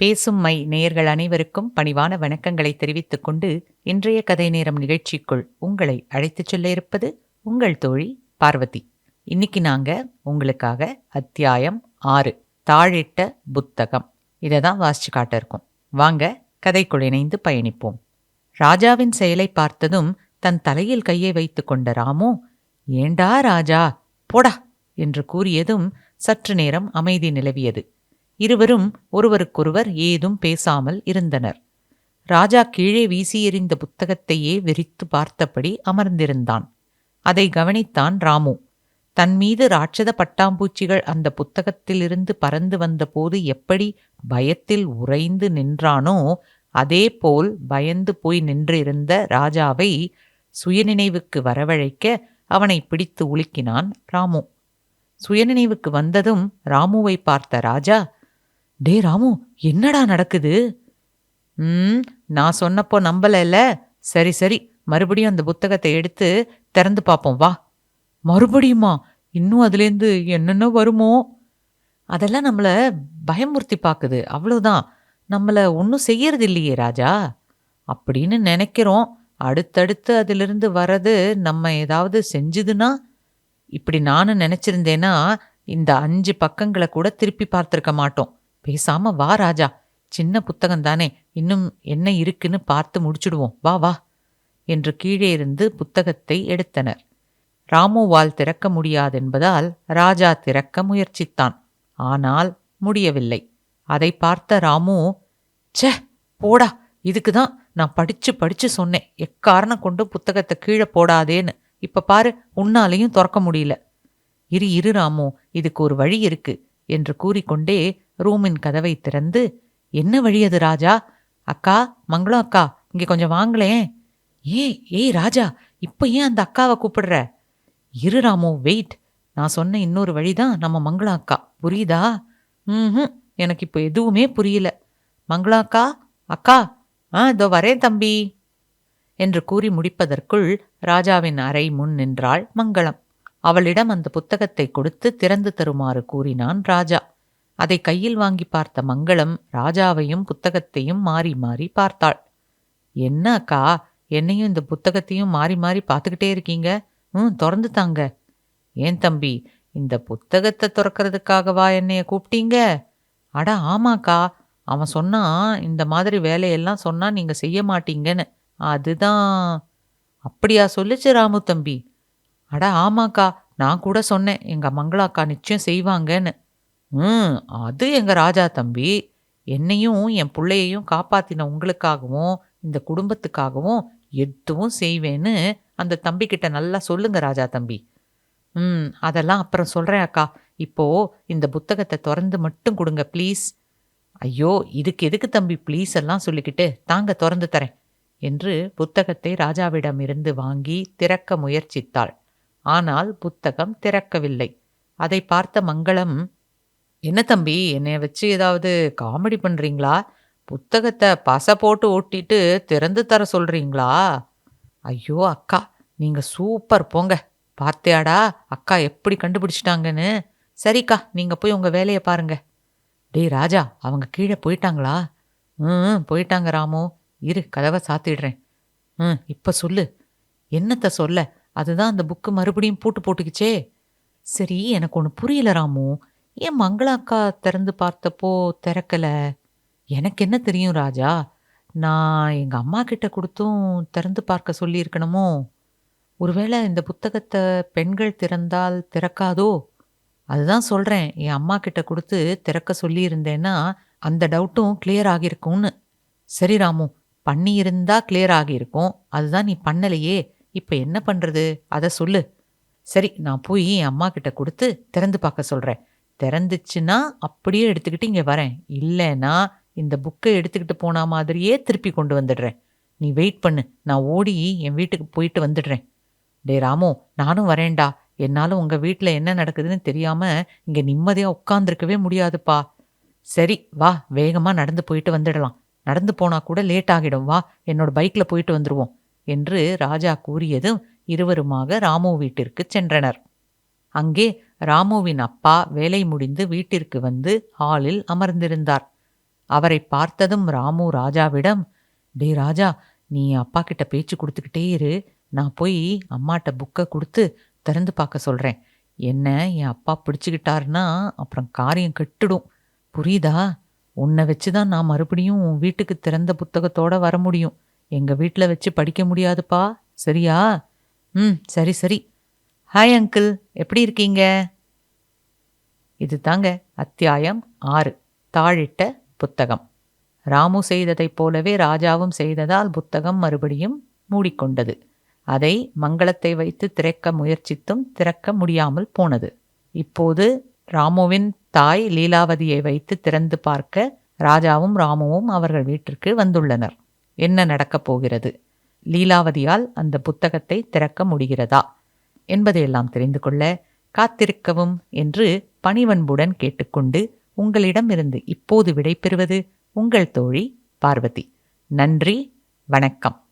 பேசும் மை நேயர்கள் அனைவருக்கும் பணிவான வணக்கங்களை தெரிவித்துக் கொண்டு இன்றைய கதை நேரம் நிகழ்ச்சிக்குள் உங்களை அழைத்துச் செல்ல இருப்பது உங்கள் தோழி பார்வதி. இன்னைக்கு நாங்க உங்களுக்காக அத்தியாயம் ஆறு தாழிட்ட புத்தகம். இதை தான் வாசிச்சு காட்ட இருக்கோம். வாங்க கதைக்குள் இணைந்து பயணிப்போம். ராஜாவின் செயலை பார்த்ததும் தன் தலையில் கையை வைத்துக் கொண்ட ராமு ஏண்டா ராஜா போடா என்று கூறியதும் சற்று நேரம் அமைதி நிலவியது. இருவரும் ஒருவருக்கொருவர் ஏதும் பேசாமல் இருந்தனர். ராஜா கீழே வீசி எறிந்த புத்தகத்தையே விரித்து பார்த்தபடி அமர்ந்திருந்தான். அதை கவனித்தான் ராமு. தன் மீது ராட்சத பட்டாம்பூச்சிகள் அந்த புத்தகத்திலிருந்து பறந்து வந்தபோது எப்படி பயத்தில் உறைந்து நின்றானோ அதேபோல் பயந்து போய் நின்றிருந்த ராஜாவை சுயநினைவுக்கு வரவழைக்க அவனை பிடித்து உலுக்கினான் ராமு. சுயநினைவுக்கு வந்ததும் ராமுவை பார்த்த ராஜா டே ராமு என்னடா நடக்குது? ம் நான் சொன்னப்போ நம்பலைல்ல. சரி சரி மறுபடியும் அந்த புத்தகத்தை எடுத்து திறந்து பார்ப்போம் வா. மறுபடியுமா? இன்னும் அதுலேருந்து என்னென்ன வருமோ? அதெல்லாம் நம்மளை பயமுறுத்தி பார்க்குது அவ்வளோதான் நம்மளை ஒன்றும் செய்யறது இல்லையே ராஜா. அப்படின்னு நினைக்கிறோம். அடுத்தடுத்து அதிலிருந்து வர்றது நம்ம ஏதாவது செஞ்சுதுன்னா? இப்படி நானும் நினச்சிருந்தேன்னா இந்த அஞ்சு பக்கங்களை கூட திருப்பி பார்த்துருக்க மாட்டோம். பேசாம வா ராஜா. சின்ன புத்தகம் தானே இன்னும் என்ன இருக்குன்னு பார்த்து முடிச்சுடுவோம். வா வா என்று கீழே இருந்து புத்தகத்தை எடுத்தனர். ராமுவால் திறக்க முடியாதென்பதால் ராஜா திறக்க முயற்சித்தான். ஆனால் முடியவில்லை. அதை பார்த்த ராமு ச்சே போடா. இதுக்கு தான் நான் படிச்சு படிச்சு சொன்னேன். எக்காரணம் கொண்டு புத்தகத்தை கீழே போடாதேன்னு. இப்ப பாரு உன்னாலையும் திறக்க முடியல. இரு இரு ராமு. இதுக்கு ஒரு வழி இருக்கு என்று கூறிக்கொண்டே ரூமின் கதவை திறந்து என்ன வழி அது ராஜா? அக்கா மங்களம் அக்கா இங்க கொஞ்சம் வாங்களேன். ஏய் ஏய் ராஜா இப்ப ஏன் அந்த அக்காவை கூப்பிடுற? இரு ராமு வெயிட். நான் சொன்ன இன்னொரு வழிதான் நம்ம மங்களா அக்கா. புரியுதா? ம் எனக்கு இப்போ எதுவுமே புரியல. மங்களா அக்கா அக்கா ஆ இதோ வரேன் தம்பி. என்று கூறி முடிப்பதற்குள் ராஜாவின் அறை முன் நின்றாள் மங்களம். அவளிடம் அந்த புத்தகத்தை கொடுத்து திறந்து தருமாறு கூறினான் ராஜா. அதை கையில் வாங்கி பார்த்த மங்களம் ராஜாவையும் புத்தகத்தையும் மாறி மாறி பார்த்தாள். என்ன அக்கா என்னையும் இந்த புத்தகத்தையும் மாறி மாறி பார்த்துக்கிட்டே இருக்கீங்க? ம் திறந்து தாங்க. ஏன் தம்பி இந்த புத்தகத்தை திறக்கிறதுக்காகவா என்னைய கூப்பிட்டீங்க? அட ஆமாக்கா அவன் சொன்னான் இந்த மாதிரி வேலையெல்லாம் சொன்னா நீங்க செய்ய மாட்டீங்கன்னு. அதுதான். அப்படியா சொல்லுச்சு ராமு தம்பி. அட ஆமாக்கா நான் கூட சொன்னேன் எங்க மங்களாக்கா நிச்சயம் செய்வாங்கன்னு. ம் அது எங்க ராஜா தம்பி. என்னையும் என் பிள்ளையையும் காப்பாத்தின உங்களுக்காகவும் இந்த குடும்பத்துக்காகவும் எதுவும் செய்வேன்னு அந்த தம்பி கிட்ட நல்லா சொல்லுங்க ராஜா தம்பி. ம் அதெல்லாம் அப்புறம் சொல்கிறேன் அக்கா. இப்போ இந்த புத்தகத்தை திறந்து மட்டும் கொடுங்க ப்ளீஸ். ஐயோ இதுக்கு எதுக்கு தம்பி ப்ளீஸ் எல்லாம் சொல்லிக்கிட்டு தாங்க திறந்து தரேன் என்று புத்தகத்தை ராஜாவிடம் இருந்து வாங்கி திறக்க முயற்சித்தாள். ஆனால் புத்தகம் திறக்கவில்லை. அதை பார்த்த மங்களம் என்ன தம்பி என்னைய வச்சு ஏதாவது காமெடி பண்றீங்களா? புத்தகத்தை பச போட்டு ஒட்டிட்டு திறந்து தர சொல்றீங்களா? ஐயோ அக்கா நீங்க சூப்பர் போங்க. பார்த்தியாடா அக்கா எப்படி கண்டுபிடிச்சிட்டாங்கன்னு. சரிக்கா நீங்க போய் உங்க வேலையை பாருங்க. டேய் ராஜா அவங்க கீழே போயிட்டாங்களா? ம் போயிட்டாங்க ராமு. இரு கதவை சாத்திடுறேன். ம் இப்ப சொல்லு. என்னத்த சொல்ல? அதுதான் அந்த புக்கு மறுபடியும் பூட்டு போட்டுக்கிச்சே. சரி எனக்கு ஒன்று புரியல ராமு. ஏன் மங்களாக்கா திறந்து பார்த்தப்போ திறக்கல? எனக்கு என்ன தெரியும் ராஜா? நான் எங்கள் அம்மா கிட்ட கொடுத்தும் திறந்து பார்க்க சொல்லியிருக்கணுமோ? ஒருவேளை இந்த புத்தகத்தை பெண்கள் திறந்தால் திறக்காதோ? அதுதான் சொல்கிறேன் என் அம்மா கிட்ட கொடுத்து திறக்க சொல்லியிருந்தேன்னா அந்த டவுட்டும் கிளியர் ஆகியிருக்கும்னு. சரி ராமு பண்ணியிருந்தா கிளியர் ஆகியிருக்கும். அதுதான் நீ பண்ணலையே. இப்போ என்ன பண்ணுறது அதை சொல்லு. சரி நான் போய் என் அம்மா கிட்ட கொடுத்து திறந்து பார்க்க சொல்கிறேன் திறந்துச்சுன்னா அப்படியே எடுத்துக்கிட்டு இங்கே வரேன். இல்லைன்னா இந்த புக்கை எடுத்துக்கிட்டு போன மாதிரியே திருப்பி கொண்டு வந்துடுறேன். நீ வெயிட் பண்ணு. நான் ஓடி என் வீட்டுக்கு போயிட்டு வந்துடுறேன். டே ராமு நானும் வரேன்டா. என்னால் உங்கள் வீட்டில் என்ன நடக்குதுன்னு தெரியாமல் இங்கே நிம்மதியாக உட்காந்துருக்கவே முடியாதுப்பா. சரி வா. வேகமாக நடந்து போயிட்டு வந்துடலாம். நடந்து போனால் கூட லேட் ஆகிடும். வா என்னோட பைக்கில் போயிட்டு வந்துடுவோம் என்று ராஜா கூறியதும் இருவருமாக ராமு வீட்டிற்கு சென்றனர். அங்கே ராமுவின் அப்பா வேலை முடிந்து வீட்டிற்கு வந்து ஹாலில் அமர்ந்திருந்தார். அவரை பார்த்ததும் ராமு ராஜாவிடம் டே ராஜா நீ அப்பா கிட்ட பேச்சு கொடுத்துக்கிட்டே இரு. நான் போய் அம்மாட்ட புக்கை கொடுத்து திறந்து பார்க்க சொல்கிறேன் என்ன என் அப்பா பிடிச்சிக்கிட்டாருன்னா அப்புறம் காரியம் கெட்டுடும். புரியுதா? உன்னை வச்சு தான் நான் மறுபடியும் உன் வீட்டுக்கு திறந்த புத்தகத்தோட வர முடியும். எங்கள் வீட்டில் வச்சு படிக்க முடியாதுப்பா. சரியா? ம் சரி சரி. ஹாய் அங்கிள் எப்படி இருக்கீங்க? இது தாங்க அத்தியாயம் ஆறு. தாழிட்ட புத்தகம். ராமு செய்ததைப் போலவே ராஜாவும் செய்ததால் புத்தகம் மறுபடியும் மூடிக்கொண்டது. அதை மங்களத்தை வைத்து திறக்க முயற்சித்தும் திறக்க முடியாமல் போனது. இப்போது ராமுவின் தாய் லீலாவதியை வைத்து திறந்து பார்க்க ராஜாவும் ராமுவும் அவர்கள் வீட்டிற்கு வந்துள்ளனர். என்ன நடக்கப் போகிறது? லீலாவதியால் அந்த புத்தகத்தை திறக்க முடிகிறதா? என்பதையெல்லாம் தெரிந்து கொள்ள காத்திருக்கவும் என்று பணிவன்புடன் கேட்டுக்கொண்டு உங்களிடமிருந்து இப்போது விடைபெறுவது உங்கள் தோழி பார்வதி. நன்றி வணக்கம்.